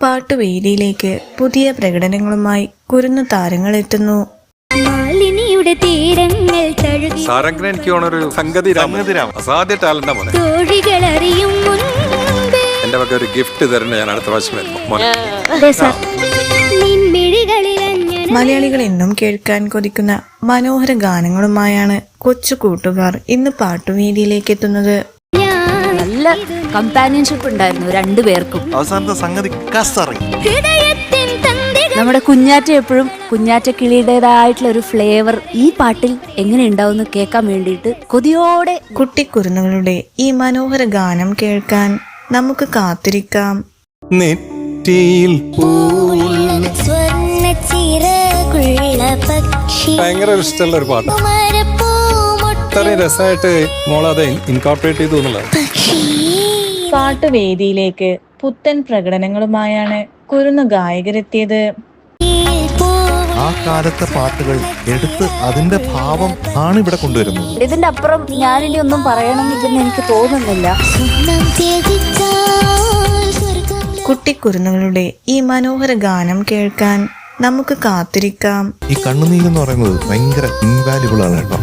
പാട്ടുവേദിയിലേക്ക് പുതിയ പ്രകടനങ്ങളുമായി കുരുന്നു താരങ്ങൾ എത്തുന്നു മാലിനിയുടെ തീരങ്ങൾ തഴുകി സാരംഗൻ എനിക്ക് തോന്നുന്നൊരു സംഗതി അസാധ്യ ടാലന്റാ മോനെ. തോഴികൾ അറിയും മുൻപേ. എന്റെ വക ഒരു ഗിഫ്റ്റ് തരുന്ന ഞാൻ അടുത്ത പ്രാവശ്യം വരുമ്പോ മോനെ. നിൻമിഴികളിൽ അഞ്ഞന മലയാളികൾ എന്നും കേൾക്കാൻ കൊതിക്കുന്ന മനോഹര ഗാനങ്ങളുമായാണ് കൊച്ചു കൂട്ടുകാർ ഇന്ന് പാട്ടുവേദിയിലേക്ക് എത്തുന്നത്. നല്ല കമ്പാനിയൻഷിപ്പ് ഉണ്ടായിരുന്നു രണ്ടുപേർക്കും. അവസാനത്തെ സംഗതി കസറി. നമ്മുടെ കുഞ്ഞാറ്റ എപ്പോഴും കുഞ്ഞാറ്റ കിളിയുടേതായിട്ടുള്ള ഒരു ഫ്ലേവർ ഈ പാട്ടിൽ എങ്ങനെ ഉണ്ടാവും കേൾക്കാൻ വേണ്ടിയിട്ട് കൊതിയോടെ കുട്ടിക്കുരുന്നുകളുടെ ഈ മനോഹര ഗാനം കേൾക്കാൻ നമുക്ക് കാത്തിരിക്കാം. നെറ്റിയിൽ സ്വർണ ചിറകുള്ള പക്ഷി ഭയങ്കര ഇഷ്ടമുള്ള ഒരു പാട്ട് ഇത്രയും രസമായിട്ട് മോളത് ഇൻകോർപ്പറേറ്റ് ചെയ്തു എന്നുള്ളത്. പാട്ടുവേദിയിലേക്ക് പുത്തൻ പ്രകടനങ്ങളുമായാണ് കുരുന്നു ഗായകരെത്തിയത്. ആ കാലത്തെ പാട്ടുകൾ എടുത്ത് അതിന്റെ ഭാവം ആണ് ഇവിടെ കൊണ്ടുവരുന്നത്. ഇതിന്റെ അപ്പുറം ഞാനിനി ഒന്നും പറയണമെന്നില്ലെന്ന് എനിക്ക് തോന്നുന്നില്ല. കുട്ടിക്കുരുന്നുകളുടെ ഈ മനോഹര ഗാനം കേൾക്കാൻ നമുക്ക് കാത്തിരിക്കാം. ഈ കണ്ണുനീരെന്ന് പറയുന്നത് ഭയങ്കര ഇൻവാലുബിൾ ആണ് കേട്ടോ.